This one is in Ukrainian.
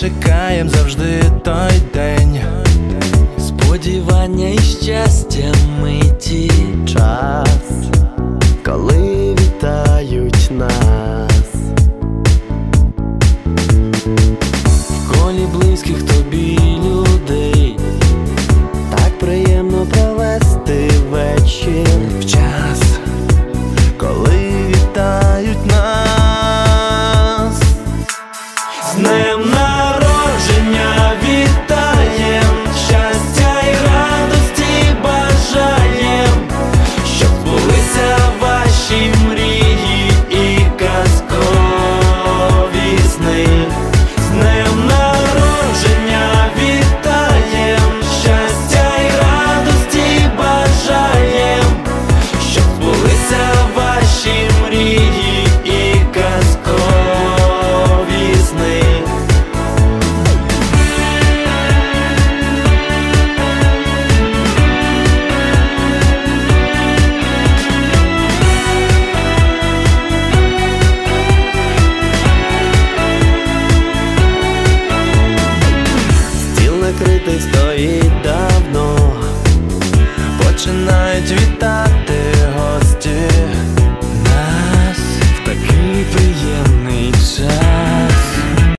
чекаєм завжди той день. Сподівання і щастя миті час, коли вітають нас. В колі близьких тобі людей, так приємно провести вечір в час, коли вітають нас. З ним